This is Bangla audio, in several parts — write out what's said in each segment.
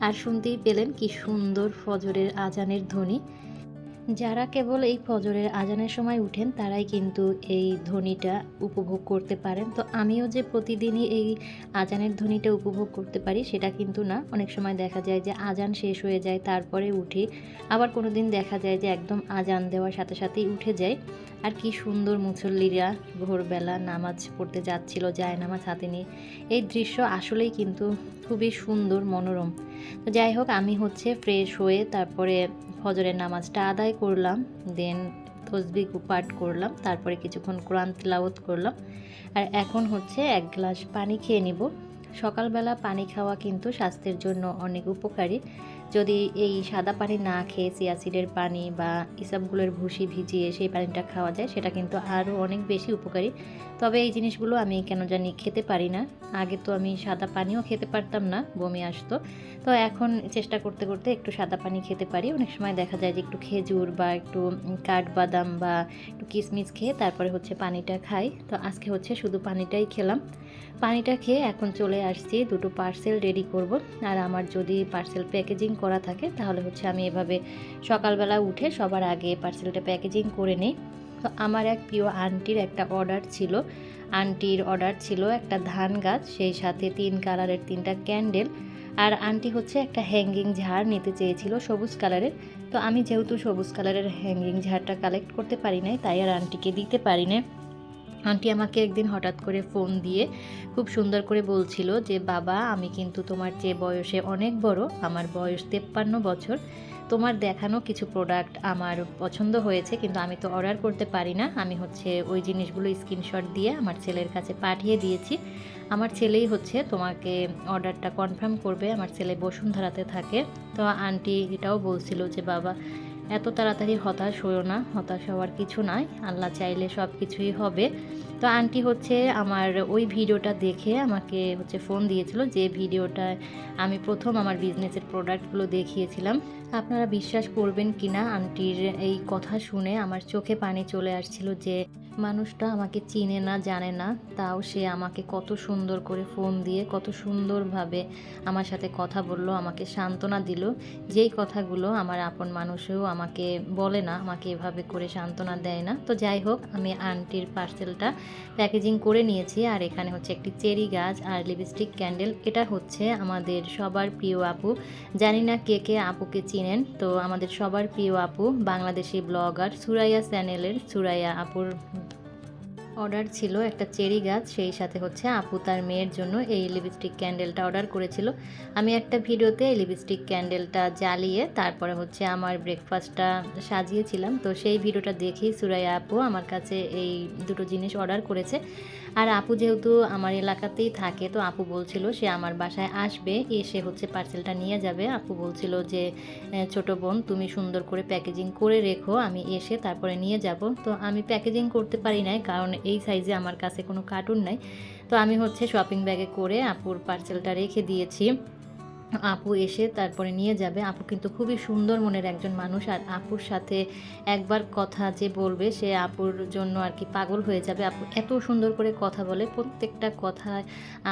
আর শুনতেই পেলেন কি সুন্দর ফজরের আজানের ধ্বনি। যারা কেবল এই ফজরের আজানের সময় উঠেন, তারাই কিন্তু এই ধ্বনিটা উপভোগ করতে পারেন। তো আমিও যে প্রতিদিনই এই আজানের ধ্বনিটা উপভোগ করতে পারি, সেটা কিন্তু না। অনেক সময় দেখা যায় যে আজান শেষ হয়ে যায়, তারপরে উঠি। আবার কোনো দিন দেখা যায় যে একদম আজান দেওয়ার সাথে সাথেই উঠে যায়। আর কি সুন্দর মুসল্লিরা ভোরবেলা নামাজ পড়তে যাচ্ছিল যায় নামাজ হাতে নিয়ে। এই দৃশ্য আসলেই কিন্তু খুবই সুন্দর, মনোরম। তো যাই হোক, আমি হচ্ছে ফ্রেশ হয়ে তারপরে ফজরের নামাজটা আদায় করলাম দেন তসবি পাঠ করলাম, তারপরে কিছুক্ষণ কোরআন তিলাওত করলাম। আর এখন হচ্ছে এক গ্লাস পানি খেয়ে নিব। সকালবেলা পানি খাওয়া কিন্তু স্বাস্থ্যের জন্য অনেক উপকারী। যদি এই সাদা পানি না খেয়ে সিয়াসিডের পানি বা ইসাবগুলোর ভুসি ভিজিয়ে সেই পানিটা খাওয়া যায়, সেটা কিন্তু আরও অনেক বেশি উপকারী। তবে এই জিনিসগুলো আমি কেন জানি খেতে পারি না। আগে তো আমি সাদা পানিও খেতে পারতাম না, বমি আসতো। তো এখন চেষ্টা করতে করতে একটু সাদা পানি খেতে পারি। অনেক সময় দেখা যায় যে একটু খেজুর বা একটু কাঠবাদাম বা একটু কিশমিশ খেয়ে তারপরে হচ্ছে পানিটা খাই। তো আজকে হচ্ছে শুধু পানিটাই খেলাম। পানিটা খেয়ে এখন চলে আসছি, দুটো পার্সেল রেডি করব। আর আমার যদি পার্সেল প্যাকেজিং করা থাকে, তাহলে হচ্ছে আমি এভাবে সকালবেলা উঠে সবার আগে পার্সেলটা প্যাকেজিং করে নিই। তো আমার এক প্রিয় আন্টির একটা অর্ডার ছিল। আন্টির অর্ডার ছিল একটা ধান গাছ, সেই সাথে তিন কালারের তিনটা ক্যান্ডেল আর আন্টি হচ্ছে একটা হ্যাঙ্গিং ঝাড় নিতে চেয়েছিল সবুজ কালারের তো আমি যেহেতু সবুজ কালারের হ্যাঙ্গিং ঝাড়টা কালেক্ট করতে পারি নাই, তাই আর আন্টিকে দিতে পারি না আন্টি আমাকে একদিন হঠাৎ করে ফোন দিয়ে খুব সুন্দর করে বলছিল যে, বাবা, আমি কিন্তু তোমার চেয়ে বয়সে অনেক বড়, আমার বয়স তেপ্পান্ন বছর, তোমার দেখানো কিছু প্রোডাক্ট আমার পছন্দ হয়েছে, কিন্তু আমি তো অর্ডার করতে পারি না। আমি হচ্ছে ওই জিনিসগুলো স্ক্রিনশট দিয়ে আমার ছেলের কাছে পাঠিয়ে দিয়েছি। আমার ছেলেই হচ্ছে তোমাকে অর্ডারটা কনফার্ম করবে, আমার ছেলে বসুন্ধরাতে থাকে। তো আন্টি এটাও বলছিল যে, বাবা এত তাড়াতাড়ি হতাশ হয়েও না, হতাশ হওয়ার কিছু নাই, আল্লাহ চাইলে সব কিছুই হবে। তো আন্টি হচ্ছে আমার ওই ভিডিওটা দেখে আমাকে হচ্ছে ফোন দিয়েছিল যে ভিডিওটা আমি প্রথম আমার বিজনেসের প্রোডাক্টগুলো দেখিয়েছিলাম। আপনারা বিশ্বাস করবেন কি না আন্টির এই কথা শুনে আমার চোখে পানি চলে আসছিল যে মানুষটা আমাকে চিনে না, জানে না, তাও সে আমাকে কত সুন্দর করে ফোন দিয়ে, কত সুন্দরভাবে আমার সাথে কথা বলল, আমাকে সান্ত্বনা দিল। যেই কথাগুলো আমার আপন মানুষেও আমাকে বলে না, আমাকে এভাবে করে সান্ত্বনা দেয় না। তো যাই হোক, আমি আন্টির পার্সেলটা প্যাকেজিং করে নিয়েছি, আর এখানে হচ্ছে একটি চেরি গাছ আর লিপস্টিক ক্যান্ডেল। এটা হচ্ছে আমাদের সবার প্রিয় আপু। জানি না কে কে আপুকে চিনেন, তো আমাদের সবার প্রিয় আপু, বাংলাদেশি ব্লগার সুরাইয়া চ্যানেলের সুরাইয়া আপুর অর্ডার ছিল একটা চেরি গাছ, সেই সাথে হচ্ছে আপু তার মেয়ের জন্য এই লিপস্টিক ক্যান্ডেলটা অর্ডার করেছিল। আমি একটা ভিডিওতে এই লিপস্টিক ক্যান্ডেলটা জ্বালিয়ে তারপরে হচ্ছে আমার ব্রেকফাস্টটা সাজিয়েছিলাম। তো সেই ভিডিওটা দেখেই সুরাইয়া আপু আমার কাছে এই দুটো জিনিস অর্ডার করেছে। আর আপু যেহেতু আমার এলাকাতেই থাকে, তো আপু বলছিল সে আমার বাসায় আসবে, এসে হচ্ছে পার্সেলটা নিয়ে যাবে। আপু বলছিল যে ছোট বোন, তুমি সুন্দর করে প্যাকেজিং করে রেখো, আমি এসে তারপরে নিয়ে যাব। তো আমি প্যাকেজিং করতে পারি নাই, কারণ এই সাইজে আমার কাছে কোনো কার্টুন নাই। তো আমি হচ্ছে শপিং ব্যাগে করে আপুর পার্সেলটা রেখে দিয়েছি। আপু এসে তারপরে নিয়ে যাবে। আপু কিন্তু খুবই সুন্দর মনের একজন মানুষ আর আপুর সাথে একবার কথা যে বলবে, সে আপুর জন্য আর কি পাগল হয়ে যাবে। আপু এত সুন্দর করে কথা বলে, প্রত্যেকটা কথা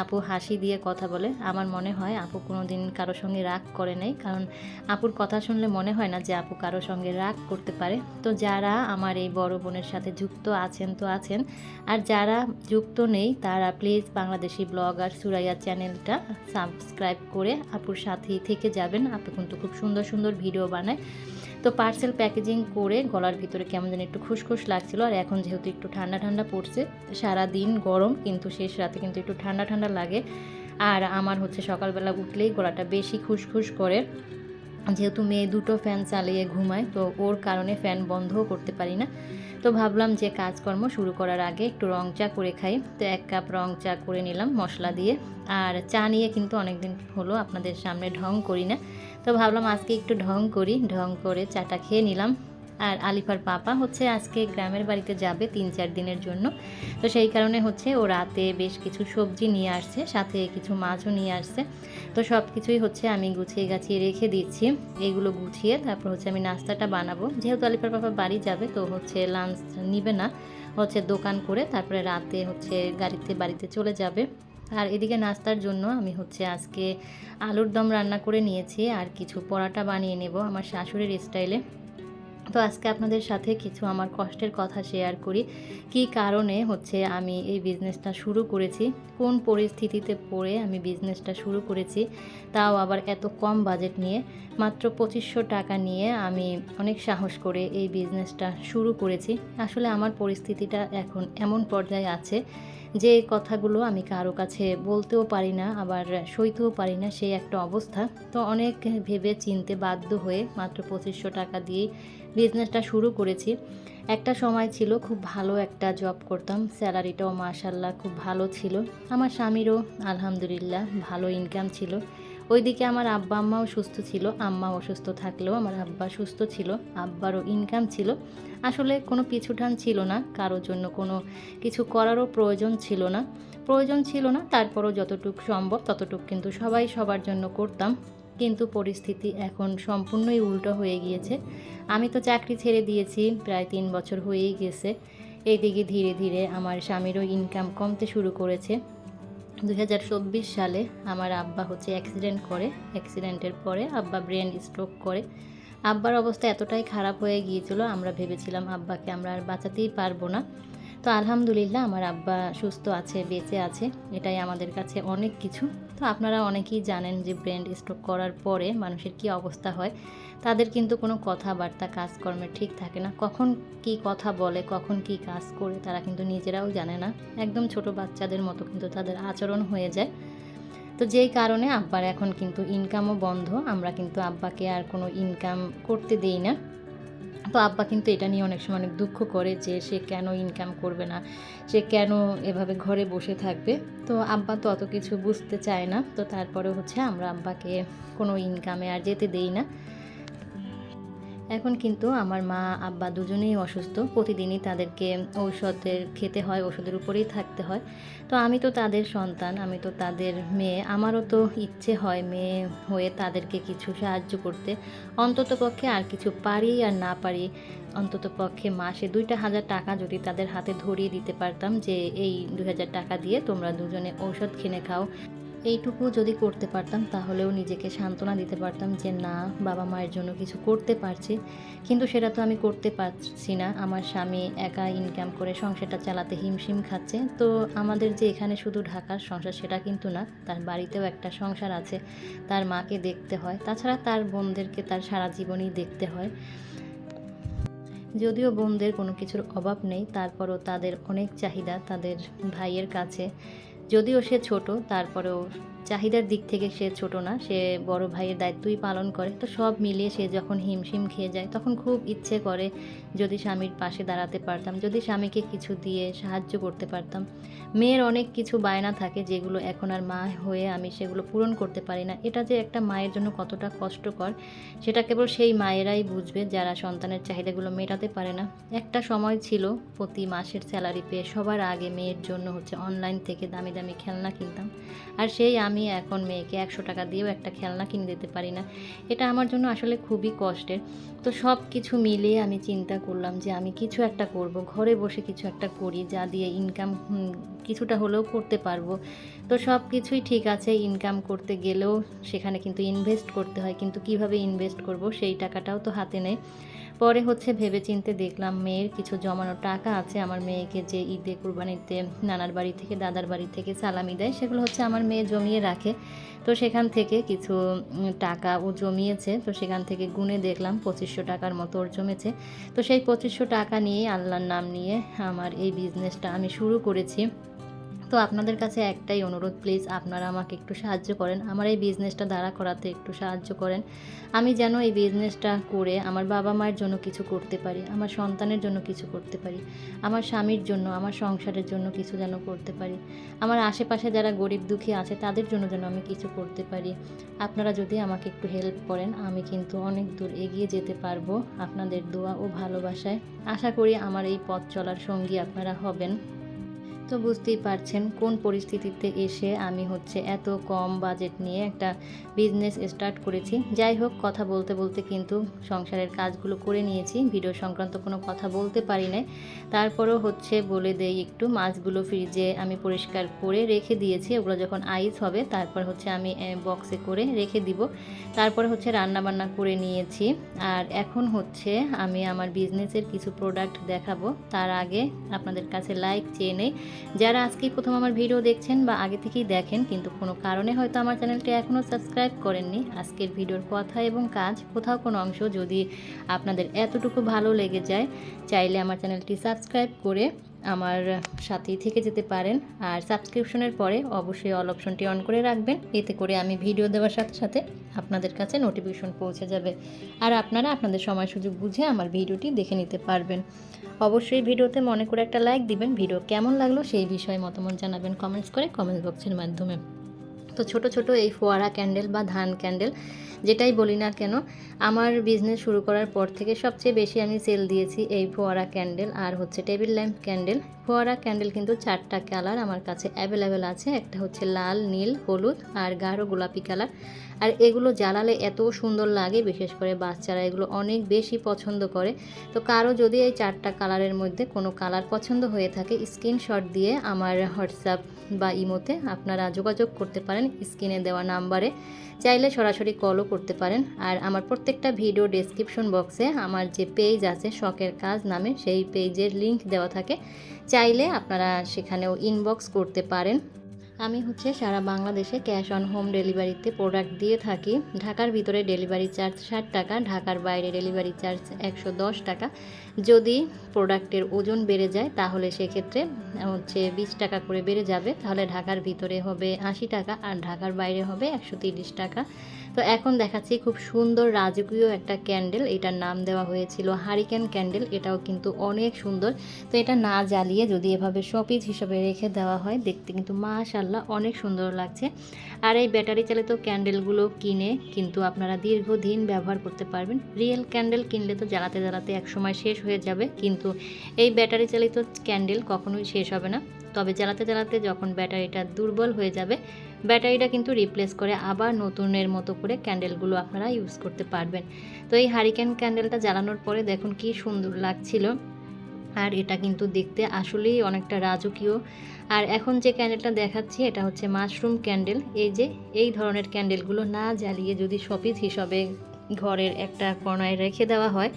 আপু হাসি দিয়ে কথা বলে। আমার মনে হয় আপু কোনো দিন কারোর সঙ্গে রাগ করে নেই, কারণ আপুর কথা শুনলে মনে হয় না যে আপু কারোর সঙ্গে রাগ করতে পারে। তো যারা আমার এই বড় বোনের সাথে যুক্ত আছেন, তো আছেন। আর যারা যুক্ত নেই, তারা প্লিজ বাংলাদেশি ব্লগার সুরাইয়া চ্যানেলটা সাবস্ক্রাইব করে আপু আপুর সাথেই থেকে যাবেন। আপু কিন্তু খুব সুন্দর সুন্দর ভিডিও বানায়। তো পার্সেল প্যাকেজিং করে গলার ভিতরে কেমন যেন একটু খুশখুশ লাগছিল আর এখন যেহেতু একটু ঠান্ডা ঠান্ডা পড়ছে সারা দিন গরম কিন্তু শেষ রাতে কিন্তু একটু ঠান্ডা ঠান্ডা লাগে। আর আমার হচ্ছে সকালবেলা উঠলেই গলাটা বেশি খুশখুশ করে। যেহেতু মেয়ে দুটো ফ্যান চালিয়ে ঘুমায়, তো ওর কারণে ফ্যান বন্ধও করতে পারি না। তো ভাবলাম যে কাজকর্ম শুরু করার আগে একটু রং চা করে খাই। তো এক কাপ রং চা করে নিলাম মশলা দিয়ে। আর চা নিয়ে কিন্তু অনেকদিন হলো আপনাদের সামনে ঢং করি না। তো ভাবলাম আজকে একটু ঢং করি। ঢং করে চাটা খেয়ে নিলাম। আর আলিফার পাপা হচ্ছে আজকে গ্রামের বাড়িতে যাবে তিন চার দিনের জন্য। তো সেই কারণে হচ্ছে ও রাতে বেশ কিছু সবজি নিয়ে আসছে, সাথে কিছু মাছও নিয়ে আসছে। তো সব কিছুই হচ্ছে আমি গুছিয়ে গাছিয়ে রেখে দিচ্ছি। এইগুলো গুছিয়ে তারপর হচ্ছে আমি নাস্তাটা বানাবো। যেহেতু আলিফার পাপা বাড়ি যাবে, তো হচ্ছে লাঞ্চ নিবে না। হচ্ছে দোকান করে তারপরে রাতে হচ্ছে গাড়িতে বাড়িতে চলে যাবে। আর এদিকে নাস্তার জন্য আমি হচ্ছে আজকে আলুর দম রান্না করে নিয়েছি। আর কিছু পরাটা বানিয়ে নেব আমার শাশুড়ির স্টাইলে তো আজকে আপনাদের সাথে কিছু আমার কষ্টের কথা শেয়ার করি। কী কারণে হচ্ছে আমি এই বিজনেসটা শুরু করেছি? কোন পরিস্থিতিতে পড়ে আমি বিজনেসটা শুরু করেছি? তাও আবার এত কম বাজেট নিয়ে। মাত্র পঁচিশশো টাকা নিয়ে আমি অনেক সাহস করে এই বিজনেসটা শুরু করেছি। আসলে আমার পরিস্থিতিটা এখন এমন পর্যায়ে আছে যে কথাগুলো আমি কারও কাছে বলতেও পারি না, আবার সইতেও পারি না, সেই একটা অবস্থা। তো অনেক ভেবে চিনতে বাধ্য হয়ে মাত্র পঁচিশশো টাকা দিয়ে বিজনেসটা শুরু করেছি। একটা সময় ছিল খুব ভালো একটা জব করতাম স্যালারিটাও মাশাল্লাহ খুব ভালো ছিল। আমার স্বামীরও আলহামদুলিল্লাহ ভালো ইনকাম ছিল। ওইদিকে আমার আব্বা আম্মাও সুস্থ ছিল আম্মা অসুস্থ থাকলেও আমার আব্বা সুস্থ ছিল, আব্বারও ইনকাম ছিল। আসলে কোনো পিছুটান ছিল না, কারোর জন্য কোনো কিছু করারও প্রয়োজন ছিল না। প্রয়োজন ছিল না, তারপরও যতটুকু সম্ভব ততটুকু কিন্তু সবাই সবার জন্য করতাম। কিন্তু পরিস্থিতি এখন সম্পূর্ণই উল্টো হয়ে গিয়েছে। আমি তো চাকরি ছেড়ে দিয়েছি, প্রায় তিন বছর হয়েই গেছে। এইদিকে ধীরে ধীরে আমার স্বামীরও ইনকাম কমতে শুরু করেছে। দুই হাজার চব্বিশ সালে আমার আব্বা হচ্ছে অ্যাক্সিডেন্ট করে। অ্যাক্সিডেন্টের পরে আব্বা ব্রেন স্ট্রোক করে। আব্বার অবস্থা এতটাই খারাপ হয়ে গিয়েছিল, আমরা ভেবেছিলাম আব্বাকে আমরা আর বাঁচাতেই পারব না। তো আলহামদুলিল্লাহ আমার আব্বা সুস্থ আছে, বেঁচে আছে, এটাই আমাদের কাছে অনেক কিছু। তো আপনারা অনেকেই জানেন যে ব্রেন স্ট্রোক করার পরে মানুষের কি অবস্থা হয়। তাদের কিন্তু কোনো কথাবার্তা, কাজকর্মে ঠিক থাকে না। কখন কি কথা বলে, কখন কি কাজ করে তারা কিন্তু নিজেরাও জানে না। একদম ছোট বাচ্চাদের মতো কিন্তু তাদের আচরণ হয়ে যায়। তো যেই কারণে আব্বার এখন কিন্তু ইনকামও বন্ধ। আমরা কিন্তু আব্বাকে আর কোনো ইনকাম করতে দিই না। তো আব্বা কিন্তু এটা নিয়ে অনেক সময় অনেক দুঃখ করে যে সে কেন ইনকাম করবে না, সে কেন এভাবে ঘরে বসে থাকবে। তো আব্বা তো অত কিছু বুঝতে চায় না, তো তারপরে হচ্ছে আমরা আব্বাকে কোনো ইনকামে আর যেতে দেই না। এখন কিন্তু আমার মা, আব্বা দুজনেই অসুস্থ। প্রতিদিনই তাদেরকে ঔষধের খেতে হয় ওষুধের উপরেই থাকতে হয়। তো আমি তো তাদের সন্তান, আমি তো তাদের মেয়ে। আমারও তো ইচ্ছে হয় মেয়ে হয়ে তাদেরকে কিছু সাহায্য করতে। অন্তত পক্ষে আর কিছু পারি আর না পারি, অন্তত পক্ষে মাসে দুইটা হাজার টাকা যদি তাদের হাতে ধরিয়ে দিতে পারতাম যে, এই দুই হাজার টাকা দিয়ে তোমরা দুজনে ঔষধ কিনে খাও। এইটুকু যদি করতে পারতাম, তাহলেও নিজেকে সান্ত্বনা দিতে পারতাম যে না, বাবা মায়ের জন্য কিছু করতে পারছি। কিন্তু সেটা তো আমি করতে পারছি না। আমার স্বামী একা ইনকাম করে সংসারটা চালাতে হিমশিম খাচ্ছে। তো আমাদের যে এখানে শুধু ঢাকার সংসার, সেটা কিন্তু না। তার বাড়িতেও একটা সংসার আছে। তার মাকে দেখতে হয়। তাছাড়া তার বোনদেরকে তার সারা জীবনই দেখতে হয়। যদিও বোনদের কোনো কিছুর অভাব নেই, তারপরও তাদের অনেক চাহিদা তাদের ভাইয়ের কাছে। যদিও সে ছোট তারপরেও চাহিদার দিক থেকে সে ছোট না, সে বড় ভাইয়ের দায়িত্বই পালন করে। তো সব মিলিয়ে সে যখন হিমশিম খেয়ে যায়, তখন খুব ইচ্ছে করে যদি স্বামীর পাশে দাঁড়াতে পারতাম, যদি স্বামীকে কিছু দিয়ে সাহায্য করতে পারতাম। মেয়ের অনেক কিছু বায়না থাকে যেগুলো এখন আর মা হয়ে আমি সেগুলো পূরণ করতে পারি না। এটা যে একটা মায়ের জন্য কতটা কষ্টকর, সেটা কেবল সেই মায়েরাই বুঝবে যারা সন্তানের চাহিদাগুলো মেটাতে পারে না। একটা সময় ছিল প্রতি মাসের স্যালারি পেয়ে সবার আগে মেয়ের জন্য হচ্ছে অনলাইন থেকে দামি দামি খেলনা কিনতাম। আর সেই আমি এখন মেয়েকে একশো টাকা দিয়েও একটা খেলনা কিনে দিতে পারি না। এটা আমার জন্য আসলে খুবই কষ্টের। তো সব কিছু মিলিয়ে আমি চিন্তা করলাম যে আমি কিছু একটা করব, ঘরে বসে কিছু একটা করি যা দিয়ে ইনকাম কিছুটা হলেও করতে পারব। তো সব কিছুই ঠিক আছে ইনকাম করতে গেলেও সেখানে কিন্তু ইনভেস্ট করতে হয়, কিন্তু কীভাবে ইনভেস্ট করব সেই টাকাটাও তো হাতে নেই। পরে হচ্ছে ভেবে চিনতে দেখলাম মেয়ের কিছু জমানো টাকা আছে। আমার মেয়েকে যে ঈদে কুরবানিতে নানার বাড়ি থেকে, দাদার বাড়ি থেকে সালামি দেয়, সেগুলো হচ্ছে আমার মেয়ে জমিয়ে রাখে। তো সেখান থেকে কিছু টাকা ও জমিয়েছে। তো সেখান থেকে গুনে দেখলাম পঁচিশশো টাকার মতো ওর জমেছে। তো সেই পঁচিশশো টাকা নিয়ে আল্লাহর নাম নিয়ে আমার এই বিজনেসটা আমি শুরু করেছি। তো আপনাদের কাছে একটাই অনুরোধ প্লিজ আপনারা আমাকে একটু সাহায্য করেন। আমার এই বিজনেসটা দাঁড়া করাতে একটু সাহায্য করেন। আমি যেন এই বিজনেসটা করে আমার বাবা মায়ের জন্য কিছু করতে পারি, আমার সন্তানের জন্য কিছু করতে পারি, আমার স্বামীর জন্য, আমার সংসারের জন্য কিছু যেন করতে পারি, আমার আশেপাশে যারা গরিব দুঃখী আছে তাদের জন্য যেন আমি কিছু করতে পারি। আপনারা যদি আমাকে একটু হেল্প করেন, আমি কিন্তু অনেক দূর এগিয়ে যেতে পারব আপনাদের দোয়া ও ভালোবাসায়। আশা করি আমার এই পথ চলার সঙ্গী আপনারা হবেন। তো বুঝতেই পারছেন কোন পরিস্থিতিতে এসে আমি হচ্ছে এত কম বাজেট নিয়ে একটা বিজনেস স্টার্ট করেছি। যাই হোক, কথা বলতে বলতে কিন্তু সংসারের কাজগুলো করে নিয়েছি। ভিডিও সংক্রান্ত কোনো কথা বলতে পারি নাই। তারপরও হচ্ছে বলে দেই একটু, মাছগুলো ফ্রিজে আমি পরিষ্কার করে রেখে দিয়েছি। ওগুলো যখন আইস হবে, তারপর হচ্ছে আমি বক্সে করে রেখে দিব। তারপরে হচ্ছে রান্না বান্না করে নিয়েছি। আর এখন হচ্ছে আমি আমার বিজনেসের কিছু প্রোডাক্ট দেখাবো। তার আগে আপনাদের কাছে লাইক চেয়ে নেই। যারা আজকেই প্রথম আমার ভিডিও দেখছেন বা আগে থেকেই দেখেন, কিন্তু কোনো কারণে হয়তো আমার চ্যানেলটি এখনও সাবস্ক্রাইব করেননি, আজকের ভিডিওর কথা এবং কাজ, কোথাও কোনো অংশ যদি আপনাদের এতটুকু ভালো লেগে যায়, চাইলে আমার চ্যানেলটি সাবস্ক্রাইব করে আমার সাথেই থেকে যেতে পারেন। আর সাবস্ক্রিপশনের পরে অবশ্যই অল অপশনটি অন করে রাখবেন। এতে করে আমি ভিডিও দেওয়ার সাথে সাথে আপনাদের কাছে নোটিফিকেশন পৌঁছে যাবে। আর আপনারা আপনাদের সময় সুযোগ বুঝে আমার ভিডিওটি দেখে নিতে পারবেন। অবশ্যই ভিডিওতে মনে করে একটা লাইক দিবেন। ভিডিও কেমন লাগল সেই বিষয়ে মতামত জানাবেন কমেন্টস করে কমেন্ট বক্সের মাধ্যমে। তো ছোট ছোট এই ফোয়ারা ক্যান্ডেল বা ধান ক্যান্ডেল যেটাই বলি না কেন, আমার বিজনেস শুরু করার পর থেকে সবচেয়ে বেশি আমি সেল দিয়েছি এই ফোয়ারা ক্যান্ডেল আর হচ্ছে টেবিল ল্যাম্প ক্যান্ডেল ফোয়ারা ক্যান্ডেল কিন্তু চারটা কালার আমার কাছে অ্যাভেলেবেল আছে। একটা হচ্ছে লাল, নীল, হলুদ আর গাঢ় গোলাপি কালার আর এগুলো জ্বালালে এত সুন্দর লাগে, বিশেষ করে বাচ্চারা এগুলো অনেক বেশি পছন্দ করে। তো কারও যদি এই চারটা কালারের মধ্যে কোনো কালার পছন্দ হয়ে থাকে স্ক্রিনশট দিয়ে আমার হোয়াটসঅ্যাপ বা ইমোতে আপনারা যোগাযোগ করতে পারেন স্ক্রিনে দেওয়া নাম্বারে। চাইলে সরাসরি কলও করতে পারেন। আর আমার প্রত্যেকটা ভিডিও ডেসক্রিপশন বক্সে আমার যে পেজ আছে, শখের কাজ নামে সেই পেজের লিংক দেওয়া থাকে। চাইলে আপনারা সেখানেও ইনবক্স করতে পারেন। আমি হচ্ছে সারা বাংলাদেশে ক্যাশ অন হোম ডেলিভারিতে প্রোডাক্ট দিয়ে থাকি। ঢাকার ভিতরে ডেলিভারি চার্জ ষাট টাকা, ঢাকার বাইরে ডেলিভারি চার্জ একশো দশ টাকা। যদি প্রোডাক্টের ওজন বেড়ে যায়, তাহলে সেক্ষেত্রে হচ্ছে বিশ টাকা করে বেড়ে যাবে। তাহলে ঢাকার ভিতরে হবে আশি টাকা আর ঢাকার বাইরে হবে একশো তিরিশ টাকা। তো এখন দেখাচ্ছি খুব সুন্দর রাজকীয় একটা ক্যান্ডেল। এটার নাম দেওয়া হয়েছিল হারিকেন ক্যান্ডেল। এটাও কিন্তু অনেক সুন্দর। তো এটা না জ্বালিয়ে যদি এভাবে শপিজ হিসাবে রেখে দেওয়া হয়, দেখতে কিন্তু মাশাল্লাহ অনেক সুন্দর লাগছে। আর এই ব্যাটারি চালিত ক্যান্ডেলগুলো কিনে কিন্তু আপনারা দীর্ঘদিন ব্যবহার করতে পারবেন। রিয়েল ক্যান্ডেল কিনলে তো জ্বালাতে জ্বালাতে একসময় শেষ হয়ে যাবে। কিন্তু এই ব্যাটারি চালিত ক্যান্ডেল কখনোই শেষ হবে না। তবে জ্বালাতে জ্বালাতে যখন ব্যাটারিটা দুর্বল হয়ে যাবে ব্যাটারিটা কিন্তু রিপ্লেস করে আবার নতুনের মতো করে ক্যান্ডেলগুলো আপনারা ইউজ করতে পারবেন। তো এই হারিকেন ক্যান্ডেলটা জ্বালানোর পরে দেখুন কি সুন্দর লাগছিল। আর এটা কিন্তু দেখতে আসলেই অনেকটা রাজকীয়। আর এখন যে ক্যান্ডেলটা দেখাচ্ছি, এটা হচ্ছে মাশরুম ক্যান্ডেল এই যে, এই ধরনের ক্যান্ডেলগুলো না জ্বালিয়ে যদি শপিস হিসাবে ঘরের একটা কর্নায় রেখে দেওয়া হয়,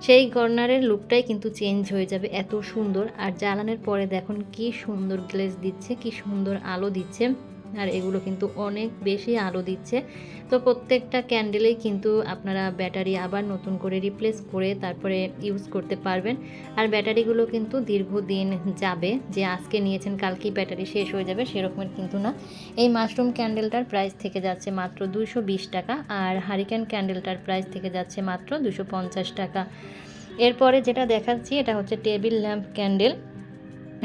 সেই কর্নারের লুকটাই কিন্তু চেঞ্জ হয়ে যাবে এত সুন্দর। আর জ্বালানোর পরে দেখুন কি সুন্দর গ্লেজ দিচ্ছে, কি সুন্দর আলো দিচ্ছে। আর এগুলো কিন্তু অনেক বেশি আলো দিচ্ছে। তো প্রত্যেকটা ক্যান্ডেলেই কিন্তু আপনারা ব্যাটারি আবার নতুন করে রিপ্লেস করে তারপরে ইউজ করতে পারবেন। আর ব্যাটারিগুলো কিন্তু দীর্ঘদিন যাবে। যে আজকে নিয়েছেন, কালকেই ব্যাটারি শেষ হয়ে যাবে, সেরকমের কিন্তু না। এই মাশরুম ক্যান্ডেলটার প্রাইস থেকে যাচ্ছে মাত্র দুশো টাকা আর হারিকেন ক্যান্ডেলটার প্রাইস থেকে যাচ্ছে মাত্র দুশো টাকা। এরপরে যেটা দেখাচ্ছি, এটা হচ্ছে টেবিল ল্যাম্প ক্যান্ডেল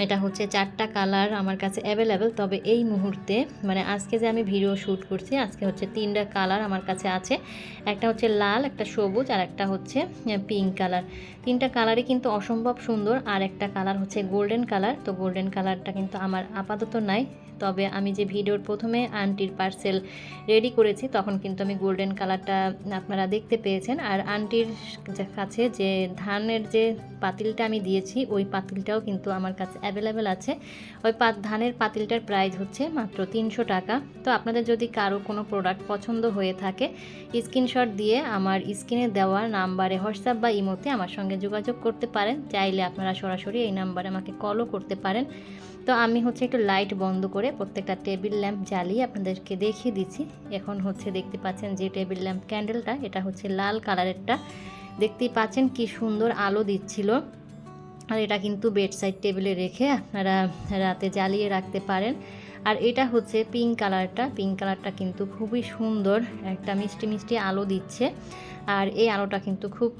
এটা হচ্ছে চারটা কালার আমার কাছে অ্যাভেলেবেল তবে এই মুহূর্তে মানে আজকে যে আমি ভিডিও শ্যুট করছি, আজকে হচ্ছে তিনটা কালার আমার কাছে আছে। একটা হচ্ছে লাল, একটা সবুজ, আর একটা হচ্ছে পিঙ্ক কালার তিনটা কালারই কিন্তু অসম্ভব সুন্দর, আর একটা কালার হচ্ছে গোল্ডেন কালার তো গোল্ডেন কালারটা কিন্তু আমার আপাতত নাই। তবে আমি যে ভিডিওর প্রথমে আন্টির পার্সেল রেডি করেছি, তখন কিন্তু আমি গোল্ডেন কালারটা আপনারা দেখতে পেয়েছেন। আর আন্টির কাছে যে ধানের যে পাতিলটা আমি দিয়েছি, ওই পাতিলটাও কিন্তু আমার কাছে অ্যাভেলেবেল আছে। ওই পাত ধানের পাতিলটার প্রাইস হচ্ছে মাত্র তিনশো টাকা। তো আপনাদের যদি কারও কোনো প্রোডাক্ট পছন্দ হয়ে থাকে স্ক্রিনশট দিয়ে আমার স্ক্রিনে দেওয়া নাম্বারে হোয়াটসঅ্যাপ বা ইমোতে আমার সঙ্গে যোগাযোগ করতে পারেন। চাইলে আপনারা সরাসরি এই নাম্বারে আমাকে কলও করতে পারেন। তো আমি হচ্ছে একটু লাইট বন্ধ করে প্রত্যেকটা টেবিল ল্যাম্প জ্বালিয়ে আপনাদেরকে দেখিয়ে দিচ্ছি। এখন হচ্ছে দেখতে পাচ্ছেন যে টেবিল ল্যাম্প ক্যান্ডেলটা এটা হচ্ছে লাল কালারেরটা দেখতেই পাচ্ছেন কি সুন্দর আলো দিচ্ছিল। আর এটা কিন্তু বেড সাইড টেবিলে রেখে আপনারা রাতে জ্বালিয়ে রাখতে পারেন। আর এটা হচ্ছে পিঙ্ক কালারটা পিঙ্ক কালারটা কিন্তু খুবই সুন্দর, একটা মিষ্টি মিষ্টি আলো দিচ্ছে। আর এই আলোটা কিন্তু খুব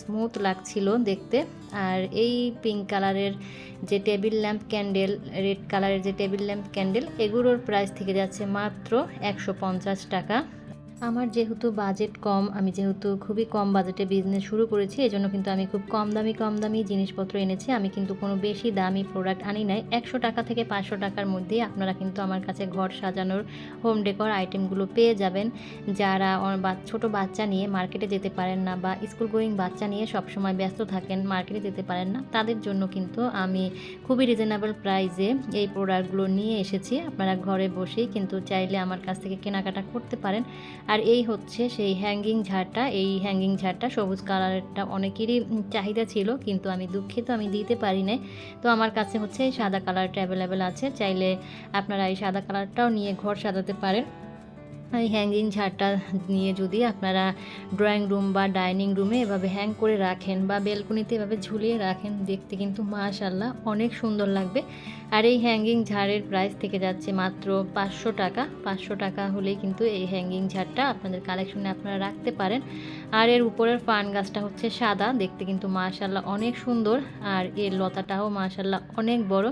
স্মুথ লাগছিল দেখতে। আর এই পিঙ্ক কালারের যে টেবিল ল্যাম্প ক্যান্ডেল রেড কালারের যে টেবিল ল্যাম্প ক্যান্ডেল এগুলোর প্রাইস থেকে যাচ্ছে মাত্র একশো পঞ্চাশ টাকা। আমার যেহেতু বাজেট কম, আমি যেহেতু খুবই কম বাজেটে বিজনেস শুরু করেছি, এজন্য কিন্তু আমি খুব কম দামি কম দামি জিনিসপত্র এনেছি। আমি কিন্তু কোনো বেশি দামি প্রোডাক্ট আনি নাই। একশো টাকা থেকে পাঁচশো টাকার মধ্যেই আপনারা কিন্তু আমার কাছে ঘর সাজানোর হোম ডেকর আইটেমগুলো পেয়ে যাবেন। যারা ছোট বাচ্চা নিয়ে মার্কেটে যেতে পারেন না বা স্কুল গোয়িং বাচ্চা নিয়ে সবসময় ব্যস্ত থাকেন মার্কেটে যেতে পারেন না, তাদের জন্য কিন্তু আমি খুবই রিজনেবল প্রাইসে এই প্রোডাক্টগুলো নিয়ে এসেছি। আপনারা ঘরে বসেই কিন্তু চাইলে আমার কাছ থেকে কেনাকাটা করতে পারেন। আর এই হচ্ছে সেই হ্যাঙ্গিং ঝাড়টা। এই হ্যাঙ্গিং ঝাড়টা সবুজ কালারটা অনেকেরই চাহিদা ছিল, কিন্তু আমি দুঃখিত, আমি দিতে পারি না তো আমার কাছে হচ্ছে এই সাদা কালারটা অ্যাভেলেবেল আছে। চাইলে আপনারা এই সাদা কালারটাও নিয়ে ঘর সাজাতে পারেন। এই হ্যাঙ্গিং ঝাড়টা নিয়ে যদি আপনারা ড্রয়িং রুম বা ডাইনিং রুমে এভাবে হ্যাং করে রাখেন বা বেলকনিতে এভাবে ঝুলিয়ে রাখেন, দেখতে কিন্তু মাশাল্লাহ অনেক সুন্দর লাগবে। আর এই হ্যাঙ্গিং ঝাড়ের প্রাইস থেকে যাচ্ছে মাত্র পাঁচশো টাকা। পাঁচশো টাকা হলেই কিন্তু এই হ্যাঙ্গিং ঝাড়টা আপনাদের কালেকশনে আপনারা রাখতে পারেন। আর এর উপরের ফান গাছটা হচ্ছে সাদা, দেখতে কিন্তু মাশাল্লাহ অনেক সুন্দর। আর এর লতাটাও মাশাল্লাহ অনেক বড়।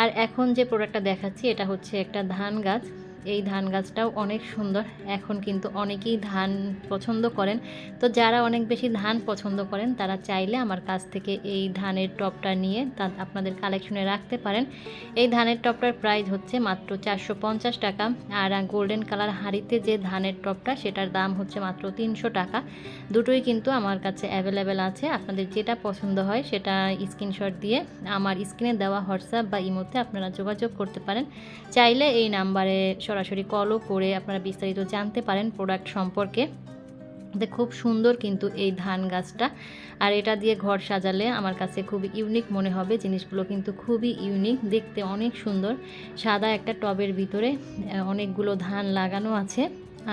আর এখন যে প্রোডাক্টটা দেখাচ্ছি, এটা হচ্ছে একটা ধান গাছ। এই ধান গাছটাও অনেক সুন্দর। এখন কিন্তু অনেকেই ধান পছন্দ করেন। তো যারা অনেক বেশি ধান পছন্দ করেন, তারা চাইলে আমার কাছ থেকে এই ধানের টপটা নিয়ে তা আপনাদের কালেকশনে রাখতে পারেন। এই ধানের টপটার প্রাইস হচ্ছে মাত্র চারশো পঞ্চাশ টাকা। আর গোল্ডেন কালার হাঁড়িতে যে ধানের টপটা, সেটার দাম হচ্ছে মাত্র তিনশো টাকা। দুটোই কিন্তু আমার কাছে অ্যাভেলেবেল আছে। আপনাদের যেটা পছন্দ হয়, সেটা স্ক্রিনশট দিয়ে আমার স্ক্রিনে দেওয়া হোয়াটসঅ্যাপ বা ইমোতে আপনারা যোগাযোগ করতে পারেন। চাইলে এই নাম্বারে সরাসরি কলও করে আপনারা বিস্তারিত জানতে পারেন প্রোডাক্ট সম্পর্কে। খুব সুন্দর কিন্তু এই ধান গাছটা। আর এটা দিয়ে ঘর সাজালে আমার কাছে খুব ইউনিক মনে হবে। জিনিসগুলো কিন্তু খুবই ইউনিক দেখতে অনেক সুন্দর। সাদা একটা টবের ভিতরে অনেকগুলো ধান লাগানো আছে।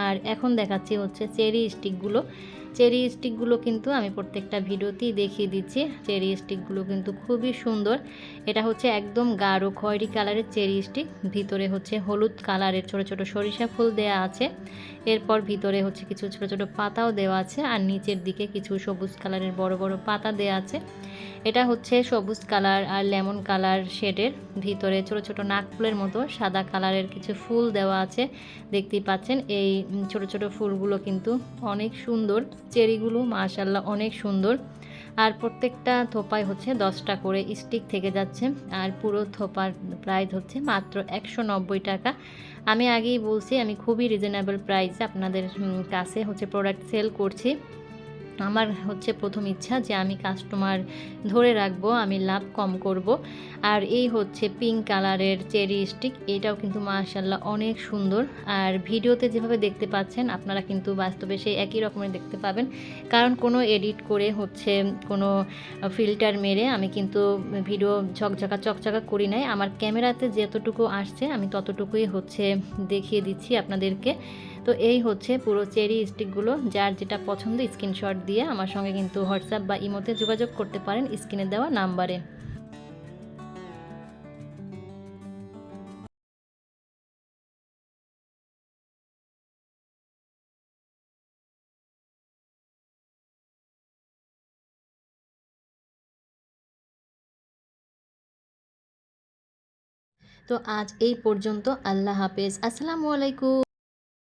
আর এখন দেখাচ্ছি হচ্ছে চেরি স্টিকগুলো চেরি স্টিকগুলো কিন্তু আমি প্রত্যেকটা ভিডিওতেই দেখিয়ে দিচ্ছি। চেরি স্টিকগুলো কিন্তু খুবই সুন্দর। এটা হচ্ছে একদম গাঢ় খয়েরি কালারের চেরি স্টিক। ভিতরে হচ্ছে হলুদ কালারের ছোট ছোট সরিষা ফুল দেয়া আছে। এরপর ভিতরে হচ্ছে কিছু ছোট ছোট পাতাও দেওয়া আছে আর নিচের দিকে কিছু সবুজ কালারের বড় বড় পাতা দেওয়া আছে। এটা হচ্ছে সবুজ কালার আর লেমন কালার শেডের। ভিতরে ছোট ছোট নাকফুলের মতো সাদা কালারের কিছু ফুল দেওয়া আছে। দেখতেই পাচ্ছেন এই ছোট ছোট ফুলগুলো কিন্তু অনেক সুন্দর। চেরিগুলো মাশাল্লাহ অনেক সুন্দর। আর প্রত্যেকটা থোপায় হচ্ছে দশটা করে স্টিক থেকে যাচ্ছে। আর পুরো থোপার প্রাইস হচ্ছে মাত্র একশো নব্বই টাকা। আমি আগেই বলছি, আমি খুবই রিজনেবল প্রাইসে আপনাদের কাছে হচ্ছে প্রোডাক্ট সেল করছি। আমার হচ্ছে প্রথম ইচ্ছা যে আমি কাস্টমার ধরে রাখব, আমি লাভ কম করব। আর এই হচ্ছে পিঙ্ক কালারের চেরি স্টিক এটাও কিন্তু মাশাল্লাহ অনেক সুন্দর। আর ভিডিওতে যেভাবে দেখতে পাচ্ছেন, আপনারা কিন্তু বাস্তবে সেই একই রকমের দেখতে পাবেন। কারণ কোনো এডিট করে হচ্ছে কোনো ফিল্টার মেরে আমি কিন্তু ভিডিও ঝকঝকা চকচকা করি নাই। আমার ক্যামেরাতে যতটুকু আসছে, আমি ততটুকুই হচ্ছে দেখিয়ে দিচ্ছি আপনাদেরকে। তো এই হচ্ছে পুরো চেরি স্টিকগুলো, যার যেটা পছন্দ স্ক্রিনশট দিয়ে আমার সঙ্গে কিন্তু হোয়াটসঅ্যাপ বা ইমোতে যোগাযোগ করতে পারেন স্ক্রিনে দেওয়া নাম্বারে। তো আজ এই পর্যন্ত, আল্লাহ হাফেজ। আসসালামু আলাইকুম।